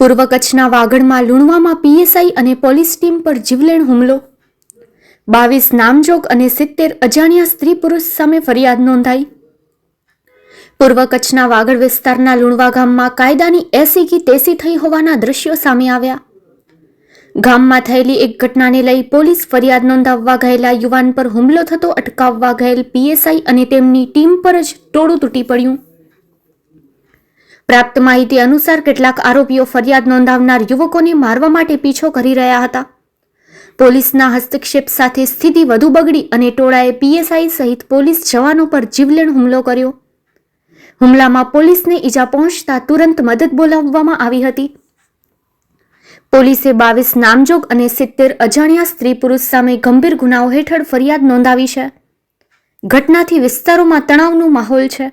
પૂર્વ કચ્છના વાગડમાં લુણવામાં પીએસઆઈ અને પોલીસ ટીમ પર જીવલેણ હુમલો. બાવીસ નામજોગ અને સિત્તેર અજાણ્યા સ્ત્રી પુરુષ સામે ફરિયાદ નોંધાઈ. પૂર્વ કચ્છના વાગડ વિસ્તારના લુણવા ગામમાં કાયદાની એસી કી તેસી થઈ હોવાના દ્રશ્યો સામે આવ્યા. ગામમાં થયેલી એક ઘટનાને લઈ પોલીસ ફરિયાદ નોંધાવવા ગયેલા યુવાન પર હુમલો થતો અટકાવવા ગયેલ પીએસઆઈ અને તેમની ટીમ પર જ ટોળું તૂટી પડ્યું. પ્રાપ્ત માહિતી અનુસાર કેટલાક આરોપીઓ ફરિયાદ નોંધાવનાર યુવકોને મારવા માટે પીછો કરી રહ્યા હતા. પોલીસના હસ્તક્ષેપ સાથે સ્થિતિ વધુ બગડી અને ટોળાએ પીએસઆઈ સહિત પોલીસ જવાનો પર જીવલેણ હુમલો કર્યો. હુમલામાં પોલીસને ઈજા પહોંચતા તુરંત મદદ બોલાવવામાં આવી હતી. પોલીસે બાવીસ નામજોગ અને સિત્તેર અજાણ્યા સ્ત્રી પુરુષ સામે ગંભીર ગુનાઓ હેઠળ ફરિયાદ નોંધાવી છે. ઘટનાથી વિસ્તારોમાં તણાવનો માહોલ છે.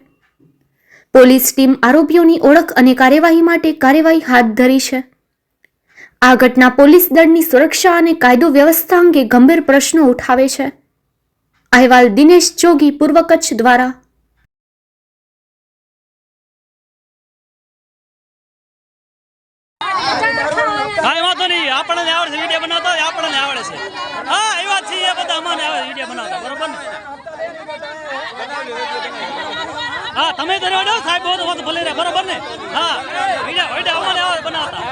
પોલીસ ટીમ આરોપીઓની ઓળખ અને કાર્યવાહી માટે કાર્યવાહી હાથ ધરી છે. આ ઘટના પોલીસ દળની સુરક્ષા અને કાયદો વ્યવસ્થા અંગે ગંભીર પ્રશ્નો ઉઠાવે છે. અહેવાલ દિનેશ જોગી પૂર્વ કચ્છ દ્વારા. બરોબર ને? હા તમે તો રેડો સાહેબ બહુ વાત ભલે રે બરાબર ને હા વીડિયો વીડિયો અમને આવડે બનાવતા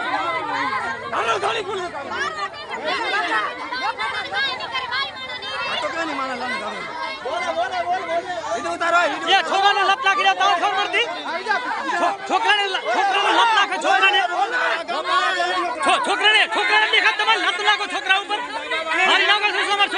એ પડતી છો- છોકરાને છોકરાને છોકરાને. છોકરાને છોકરા ઉપર. મારી નાખો છો